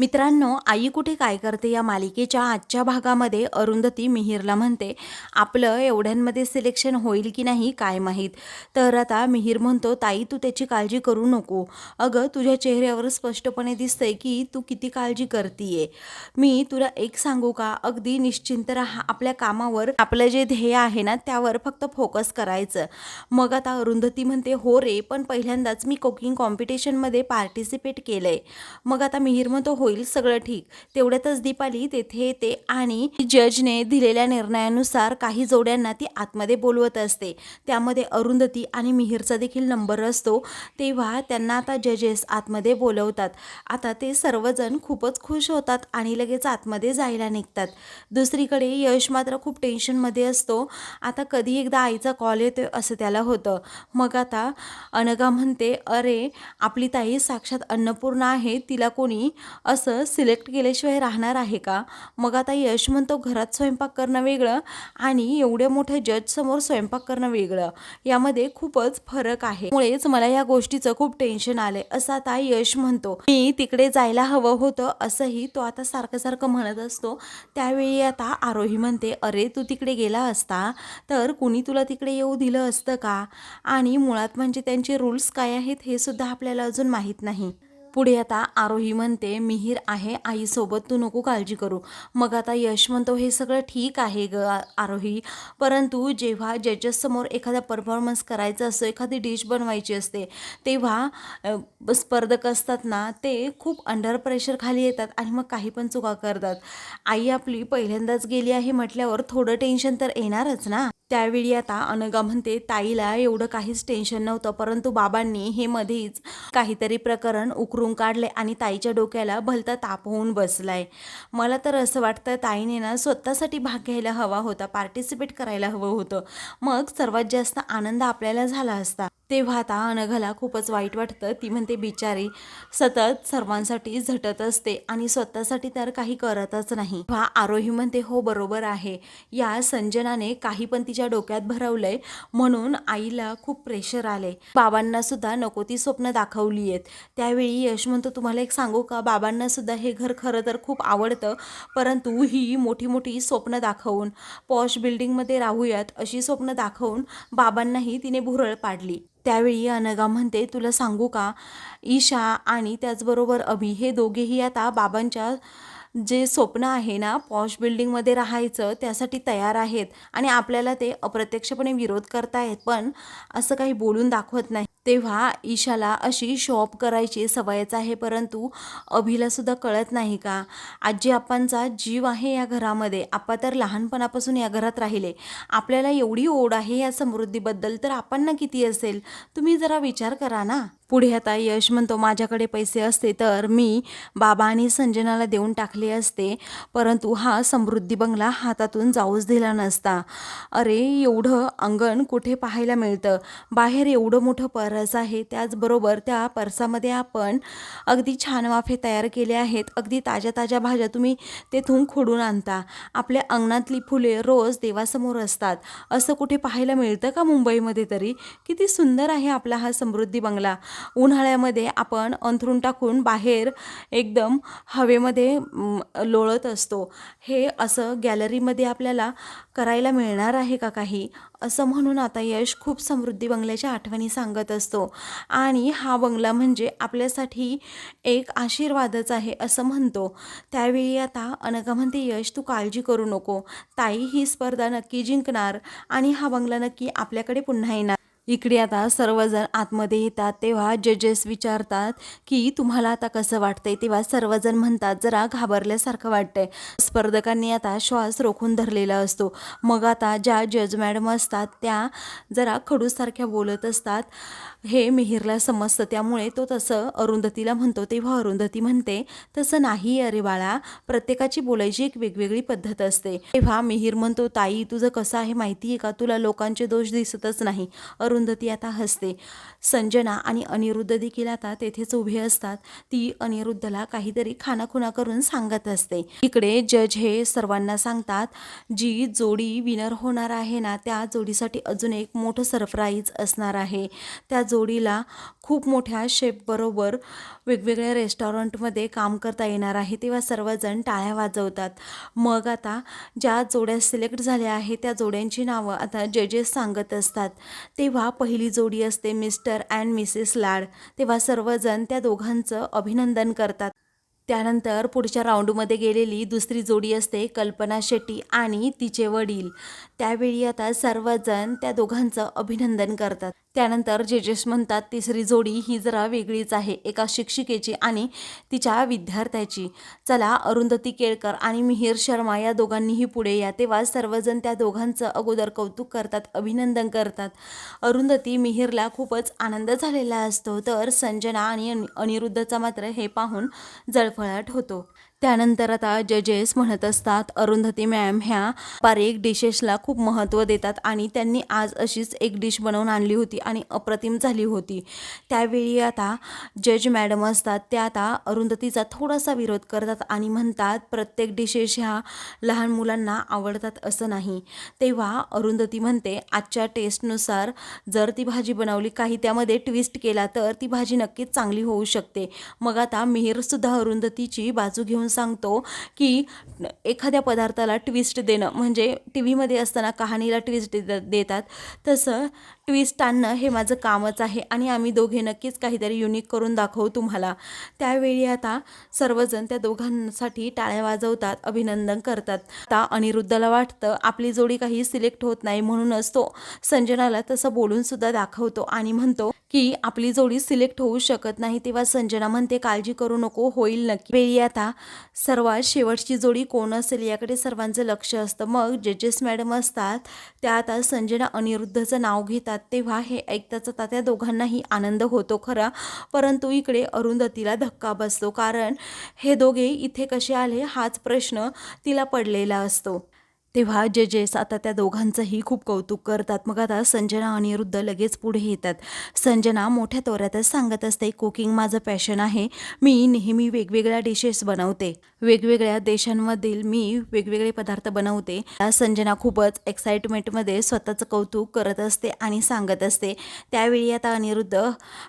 मित्रांनो आई कुठे काय करते या मालिकेच्या आजच्या भागामध्ये? अरुंधती मिहीरला म्हणते आपलं एवढ्यांमध्ये सिलेक्शन होईल की नाही काय माहीत? तर आता मिहीर म्हणतो ताई तू त्याची काळजी करू नको. अगं तुझ्या चेहऱ्यावर स्पष्टपणे दिसतंय की तू किती काळजी करतीये. मी तुला एक सांगू का? अगदी निश्चिंत राहा. आपल्या कामावर आपलं जे ध्येय आहे ना त्यावर फक्त फोकस करायचं. मग आता अरुंधती म्हणते हो रे पण पहिल्यांदाच मी कुकिंग कॉम्पिटिशनमध्ये पार्टिसिपेट केलंय. मग आता मिहीर म्हणतो हो होईल सगळं ठीक. तेवढ्यातच दीपाली तेथे येते आणि जजने दिलेल्या निर्णयानुसार काही जोड्यांना ती आतमध्ये बोलवत असते. त्यामध्ये अरुंधती आणि मिहीरचा देखील नंबर असतो. तेव्हा त्यांना आता जजेस आतमध्ये बोलवतात. आता ते सर्वजण खूपच खुश होतात आणि लगेच आतमध्ये जायला निघतात. दुसरीकडे यश मात्र खूप टेन्शनमध्ये असतो. आता कधी एकदा आईचा कॉल येतोय असं त्याला होतं. मग आता अनगा म्हणते अरे आपली ताई साक्षात अन्नपूर्णा आहे. तिला कोणी असं सिलेक्ट केल्याशिवाय राहणार आहे का? मग आता यश म्हणतो घरात स्वयंपाक करणं वेगळं आणि एवढ्या मोठ्या जजसमोर स्वयंपाक करणं वेगळं. यामध्ये खूपच फरक आहे. मुळेच मला या गोष्टीचं खूप टेन्शन आलंय. असं आता यश म्हणतो मी तिकडे जायला हवं होतं असंही तो आता सारखं सारखं म्हणत असतो. त्यावेळी आता आरोही म्हणते अरे तू तिकडे गेला असता तर कुणी तुला तिकडे येऊ दिलं असतं का? आणि मुळात म्हणजे त्यांचे रूल्स काय आहेत हे सुद्धा आपल्याला अजून माहीत नाही. पुढे आता आरोही म्हणते मिहीर आहे आईसोबत तू नको काळजी करू. मग आता यश म्हणतो हे सगळं ठीक आहे ग आरोही. परंतु जेव्हा जजेससमोर एखादा परफॉर्मन्स करायचा असतो एखादी डिश बनवायची असते तेव्हा स्पर्धक असतात ना ते खूप अंडर प्रेशर खाली येतात आणि मग काही पण चुका करतात. आई आपली पहिल्यांदाच गेली आहे म्हटल्यावर थोडं टेन्शन तर येणारच ना. त्यावेळी आता अनगा म्हणते ताईला एवढं काहीच टेन्शन नव्हतं परंतु बाबांनी हे मध्येच काहीतरी प्रकरण उकरून काढले आणि ताईच्या डोक्याला भलता ताप होऊन बसलाय. मला तर असं वाटतं ताईने ना स्वतःसाठी भाग घ्यायला हवा होता पार्टिसिपेट करायला हवं होतं. मग सर्वात जास्त आनंद आपल्याला झाला असता. तेव्हा आता अनघाला खूपच वाईट वाटतं. ती म्हणते बिचारी सतत सर्वांसाठी झटत असते आणि स्वतःसाठी तर काही करतच नाही. वा आरोही म्हणते हो बरोबर आहे. या संजनाने काही पण तिच्या डोक्यात भरवलंय म्हणून आईला खूप प्रेशर आले बाबांना सुद्धा नको ती स्वप्न दाखवली आहेत. त्यावेळी यश म्हणतो तुम्हाला एक सांगू का? बाबांना सुद्धा हे घर खरं तर खूप आवडतं परंतु ही मोठी मोठी स्वप्न दाखवून पॉश बिल्डिंगमध्ये राहूयात अशी स्वप्न दाखवून बाबांनाही तिने भुरळ पाडली. त्यावेळी अनगा म्हणते तुला सांगू का? ईशा आणि त्याचबरोबर अभि हे दोघेही आता बाबांच्या जे स्वप्न आहे ना पॉश बिल्डिंगमध्ये राहायचं त्यासाठी तयार आहेत आणि आपल्याला ते अप्रत्यक्षपणे विरोध करतायत. पण असं काही बोलून दाखवत नाही. तेव्हा ईशाला अशी शॉप करायची सवयच आहे परंतु अभिलासुद्धा कळत नाही का? आजी आपांचा जीव आहे या घरामध्ये. आपा तर लहानपणापासून या घरात राहिले. आपल्याला एवढी ओढ आहे या समृद्धीबद्दल तर आपण ना किती असेल? तुम्ही जरा विचार करा ना. पुढे आता यश म्हणतो माझ्याकडे पैसे असते तर मी बाबा आणि संजनाला देऊन टाकले असते. परंतु हा समृद्धी बंगला हातातून जाऊच दिला नसता. अरे एवढं अंगण कुठे पाहायला मिळतं? बाहेर एवढं मोठं परस आहे त्याचबरोबर त्या परसामध्ये आपण अगदी छान वाफे तयार केले आहेत. अगदी ताज्या ताज्या भाज्या तुम्ही तेथून खोडून आणता. आपल्या अंगणातली फुले रोज देवासमोर असतात. असं कुठे पाहायला मिळतं का मुंबईमध्ये तरी? किती सुंदर आहे आपला हा समृद्धी बंगला. उन्हाळ्यामध्ये आपण अंथरून टाकून बाहेर एकदम हवेमध्ये लोळत असतो. हे असं गॅलरीमध्ये आपल्याला करायला मिळणार आहे का काही? असं म्हणून आता यश खूप समृद्धी बंगल्याच्या आठवणी सांगत असतो. आणि हा बंगला म्हणजे आपल्यासाठी एक आशीर्वादच आहे असं म्हणतो. त्यावेळी आता अनका म्हणते यश तू काळजी करू नको. ताई ही स्पर्धा नक्की जिंकणार आणि हा बंगला नक्की आपल्याकडे पुन्हा येणार. इकडे आता सर्वजण आतमध्ये येतात तेव्हा जजेस विचारतात की तुम्हाला आता कसं वाटतंय? तेव्हा सर्वजण म्हणतात जरा घाबरल्यासारखं वाटतंय. स्पर्धकांनी आता श्वास रोखून धरलेला असतो. मग आता ज्या जज मॅडम असतात त्या जरा खडूसारख्या बोलत असतात. हे मिहीरला समजतं. त्यामुळे तो तसं अरुंधतीला म्हणतो. तेव्हा अरुंधती म्हणते तसं नाही अरे बाळा. प्रत्येकाची बोलायची एक वेगवेगळी पद्धत असते. तेव्हा मिहीर म्हणतो ताई तुझं कसं आहे माहिती आहे का? तुला लोकांचे दोष दिसतच नाही. अरुंधती आता हसते. संजना आणि अनिरुद्ध देखील आता तेथेच उभे असतात. ती अनिरुद्धला काहीतरी खानाखुणा करून सांगत असते. इकडे जज हे सर्वांना सांगतात जी जोडी विनर होणार आहे ना त्या जोडीसाठी अजून एक मोठं सरप्राईज असणार आहे. त्या जोडीला खूप मोठ्या शेपबरोबर वेगवेगळ्या रेस्टॉरंटमध्ये काम करता येणार आहे. तेव्हा सर्वजण टाळ्या वाजवतात. मग आता ज्या जोड्या सिलेक्ट झाल्या आहेत त्या जोड्यांची नावं आता जजेस सांगत असतात. तेव्हा पहिली जोडी असते मिस्टर अँड मिसेस लाड. तेव्हा सर्वजण त्या दोघांचं अभिनंदन करतात. त्यानंतर पुढच्या राऊंडमध्ये गेलेली दुसरी जोडी असते कल्पना शेट्टी आणि तिचे वडील. त्यावेळी आता सर्वजण त्या दोघांचं अभिनंदन करतात. त्यानंतर जेजेस म्हणतात तिसरी जोडी ही जरा वेगळीच आहे एका शिक्षिकेची आणि तिच्या विद्यार्थ्याची. चला अरुंधती केळकर आणि मिहिर शर्मा या दोघांनीही पुढे या तेव्हा सर्वजण त्या दोघांचं अगोदर कौतुक करतात अभिनंदन करतात. अरुंधती मिहिरला खूपच आनंद झालेला असतो तर संजना आणि अनिरुद्धचा मात्र हे पाहून जळफळाट होतो. त्यानंतर आता जजेस म्हणत असतात अरुंधती मॅम ह्या पारिक डिशेसला खूप महत्त्व देतात आणि त्यांनी आज अशीच एक डिश बनवून आणली होती आणि अप्रतिम झाली होती. त्यावेळी आता जज मॅडम असतात त्या आता अरुंधतीचा थोडासा विरोध करतात आणि म्हणतात प्रत्येक डिशेस ह्या लहान मुलांना आवडतात असं नाही. तेव्हा अरुंधती म्हणते आजच्या टेस्टनुसार जर ती भाजी बनवली काही त्यामध्ये ट्विस्ट केला तर ती भाजी नक्कीच चांगली होऊ शकते. मग आता मिहीरसुद्धा अरुंधतीची बाजू घेऊन सांगतो की एखाद्या पदार्थाला ट्विस्ट देणं म्हणजे टी व्हीमध्ये असताना कहाणीला ट्विस्ट देतात. तसं ट्विस्ट आणणं हे माझं कामच आहे आणि आम्ही दोघे नक्कीच काहीतरी युनिक करून दाखवू तुम्हाला. त्यावेळी आता सर्वजण त्या दोघांसाठी टाळ्या वाजवतात अभिनंदन करतात. आता अनिरुद्धला वाटतं आपली जोडी काही सिलेक्ट होत नाही म्हणूनच तो संजनाला तसं बोलून सुद्धा दाखवतो आणि म्हणतो की आपली जोडी सिलेक्ट होऊ शकत नाही तेव्हा संजना म्हणते काळजी करू नको होईल नक्की. वेळी आता सर्वात शेवटची जोडी कोण असेल याकडे सर्वांचं लक्ष असतं. मग जजेस मॅडम असतात त्या आता संजना अनिरुद्धचं नाव घेतात. तेव्हा हे ऐकताच आता त्या दोघांनाही आनंद होतो खरा. परंतु इकडे अरुंधतीला धक्का बसतो. कारण हे दोघे इथे कसे आले हाच प्रश्न तिला पडलेला असतो. तेव्हा जजेस आता त्या दोघांचंही खूप कौतुक करतात. मग आता संजना अनिरुद्ध लगेच पुढे येतात. संजना मोठ्या तोऱ्यातच सांगत असते कुकिंग माझं पॅशन आहे. मी नेहमी वेगवेगळ्या डिशेस बनवते. वेगवेगळ्या देशांमधील मी वेगवेगळे पदार्थ बनवते. संजना खूपच एक्साइटमेंटमध्ये स्वतःचं कौतुक करत असते आणि सांगत असते. त्यावेळी आता अनिरुद्ध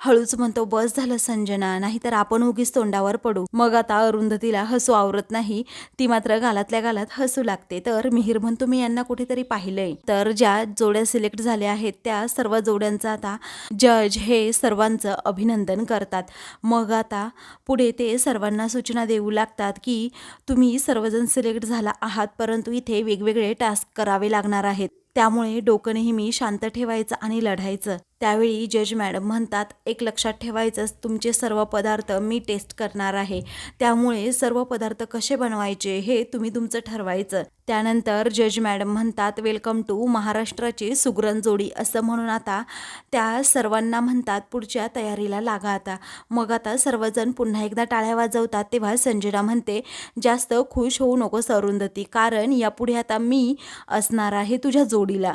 हळूच म्हणतो बस झालं संजना नाहीतर आपण उगीच तोंडावर पडू. मग आता अरुंधतीला हसू आवरत नाही. ती मात्र गालातल्या गालात हसू लागते. तर मिहीर म्हणतो मी यांना कुठेतरी पाहिलंय. तर ज्या जोड्या सिलेक्ट झाल्या आहेत त्या सर्व जोड्यांचा आता जज हे सर्वांचं अभिनंदन करतात. मग आता पुढे ते सर्वांना सूचना देऊ लागतात की की तुम्ही सर्वजण सिलेक्ट झाला आहात परंतु इथे वेगवेगळे टास्क करावे लागणार आहेत. त्यामुळे डोकं नेहमी शांत ठेवायचं आणि लढायचं. त्यावेळी जज मॅडम म्हणतात एक लक्षात ठेवायचंच तुमचे सर्व पदार्थ मी टेस्ट करणार आहे. त्यामुळे सर्व पदार्थ कसे बनवायचे हे तुम्ही तुमचं ठरवायचं. त्यानंतर जज मॅडम म्हणतात वेलकम टू महाराष्ट्राची सुगरण जोडी. असं म्हणून आता त्या सर्वांना म्हणतात पुढच्या तयारीला लागा आता. मग आता सर्वजण पुन्हा एकदा टाळ्या वाजवतात तेव्हा संजना म्हणते जास्त खुश होऊ नको सरुंदती कारण यापुढे आता मी असणार आहे तुझ्या जोडीला.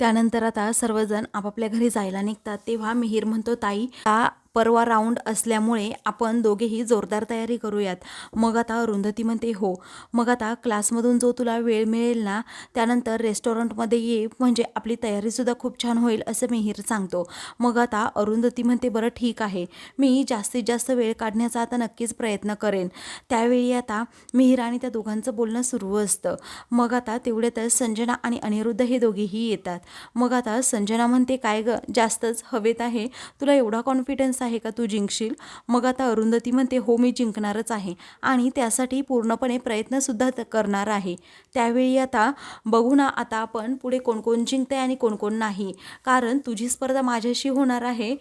त्यानंतर आता सर्वजण आपापल्या घरी जायला निघतात. तेव्हा मिहीर म्हणतो ताई हा परवा राऊंड असल्यामुळे आपण दोघेही जोरदार तयारी करूयात. मग आता अरुंधती म्हणते हो. मग आता क्लासमधून जो तुला वेळ मिळेल ना त्यानंतर रेस्टॉरंटमध्ये ये म्हणजे आपली तयारीसुद्धा खूप छान होईल असं मिहीर सांगतो. मग आता अरुंधती म्हणते बरं ठीक आहे. मी जास्तीत जास्त वेळ काढण्याचा आता नक्कीच प्रयत्न करेन. त्यावेळी आता मिहीर आणि त्या दोघांचं बोलणं सुरू असतं. मग आता तेवढ्यातच संजना आणि अनिरुद्ध हे दोघेही येतात. मग आता संजना म्हणते काय ग जास्तच हवेत आहे. तुला एवढा कॉन्फिडन्स आहे का तू जिंकशील? मग आता अरुंधती म्हणते हो मी जिंकणारच आहे. आणि त्यासाठी पूर्णपणे प्रयत्नसुद्धा त- करणार आहे. त्यावेळी आता बघू ना आता आपण पुढे कोण कोण जिंकते आणि कोण कोण नाही. कारण तुझी स्पर्धा माझ्याशी होणार आहे.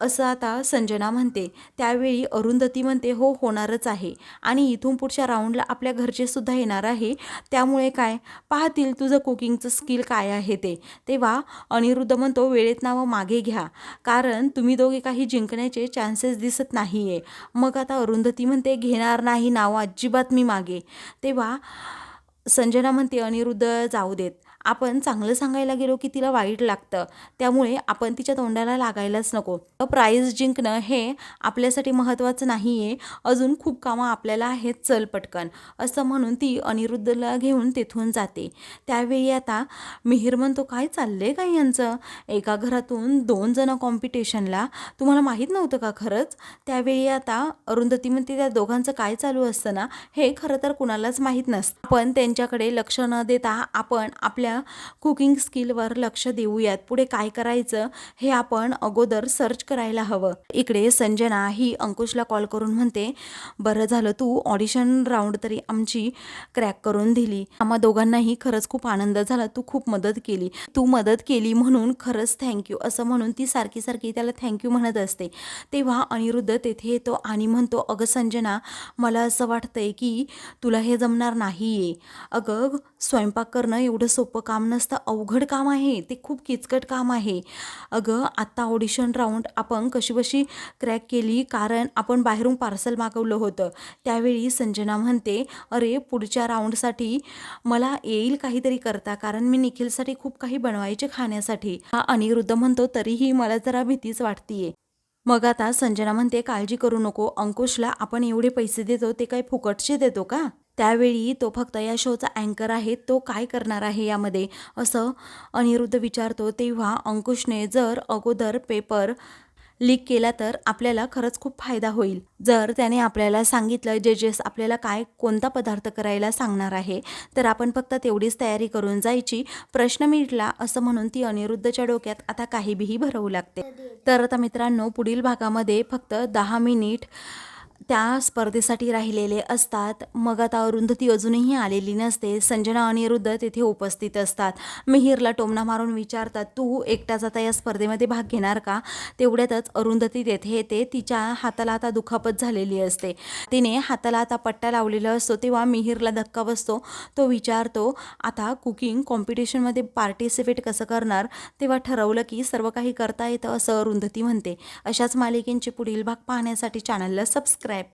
असं आता संजना म्हणते. त्यावेळी अरुंधती म्हणते हो होणारच आहे. आणि इथून पुढच्या राऊंडला आपल्या घरचे सुद्धा येणार आहे. त्यामुळे काय? पाहतील तुझं कुकिंगचं स्किल काय आहे ते. तेव्हा अनिरुद्ध म्हणतो वेळेत नावं मागे घ्या. कारण तुम्ही दोघे काही जिंकण्याचे चान्सेस दिसत नाही आहे मग आता अरुंधती म्हणते घेणार नाही नावं अजिबात मी मागे. तेव्हा संजना म्हणते अनिरुद्ध जाऊ देत. आपण चांगलं सांगायला गेलो की तिला वाईट लागतं. त्यामुळे आपण तिच्या तोंडाला लागायलाच नको. प्राईज जिंकणं हे आपल्यासाठी महत्त्वाचं नाही आहे अजून खूप कामं आपल्याला आहेत चल पटकन. असं म्हणून ती अनिरुद्धला घेऊन तिथून जाते. त्यावेळी आता मिहीर म्हणतो काय चाललंय काय यांचं? एका घरातून दोन जण कॉम्पिटिशनला तुम्हाला माहीत नव्हतं का खरंच? त्यावेळी आता अरुंधती म्हणते त्या दोघांचं काय चालू असतं ना? हे खरं तर कुणालाच माहीत नसतं. पण त्यांच्याकडे लक्ष न देता आपण आपल्या कुकिंग स्किलवर लक्ष देऊयात. पुढे काय करायचं हे आपण अगोदर सर्च करायला हवं. इकडे संजना ही अंकुशला कॉल करून म्हणते बरं झालं तू ऑडिशन राऊंड तरी आमची क्रॅक करून दिली. आम्हा दोघांनाही खरंच खूप आनंद झाला. तू खूप मदत केली. तू मदत केली म्हणून खरंच थँक्यू असं म्हणून ती सारखी सारखी त्याला थँक्यू म्हणत असते. तेव्हा अनिरुद्ध तेथे येतो आणि म्हणतो अगं संजना मला असं वाटतंय की तुला हे जमणार नाही आहे अगं स्वयंपाक करणं एवढं सोपं काम नसतं अवघड काम आहे. ते खूप किचकट काम आहे. अगं आत्ता ऑडिशन राऊंड आपण कशीबशी क्रॅक केली कारण आपण बाहेरून पार्सल मागवलं होतं. त्यावेळी संजना म्हणते अरे पुढच्या राऊंडसाठी मला येईल काहीतरी करता कारण मी निखिलसाठी खूप काही बनवायचे खाण्यासाठी. हा अनिरुद्ध म्हणतो तरीही मला जरा भीतीच वाटतीये. मग आता संजना म्हणते काळजी करू नको. अंकुशला आपण एवढे पैसे देतो ते काही फुकटचे देतो का? त्यावेळी तो फक्त या शोचा अँकर आहे तो काय करणार आहे यामध्ये? असं अनिरुद्ध विचारतो. तेव्हा अंकुशने जर अगोदर पेपर लीक केला तर आपल्याला खरंच खूप फायदा होईल. जर त्याने आपल्याला सांगितलं जजेस आपल्याला काय कोणता पदार्थ करायला सांगणार आहे? तर आपण फक्त तेवढीच तयारी करून जायची. प्रश्न मिटला असं म्हणून ती अनिरुद्धच्या डोक्यात आता काहीबीही भरवू लागते. तर आता मित्रांनो पुढील भागामध्ये फक्त दहा मिनिट त्या स्पर्धेसाठी राहिलेले असतात. मग आता अरुंधती अजूनही आलेली नसते. संजना अनिरुद्ध तेथे उपस्थित असतात. मिहीरला टोमणा मारून विचारतात तू एकटाच आता या स्पर्धेमध्ये भाग घेणार का? तेवढ्यातच अरुंधती तेथे येते. तिच्या हाताला आता दुखापत झालेली असते. तिने हाताला आता पट्टा लावलेला असतो. तेव्हा मिहीरला धक्का बसतो. तो विचारतो आता कुकिंग कॉम्पिटिशनमध्ये पार्टिसिपेट कसं करणार? तेव्हा ठरवलं की सर्व काही करता येतं असं अरुंधती म्हणते. अशाच मालिकेंचे पुढील भाग पाहण्यासाठी चॅनलला सबस्क्राईब subscribe.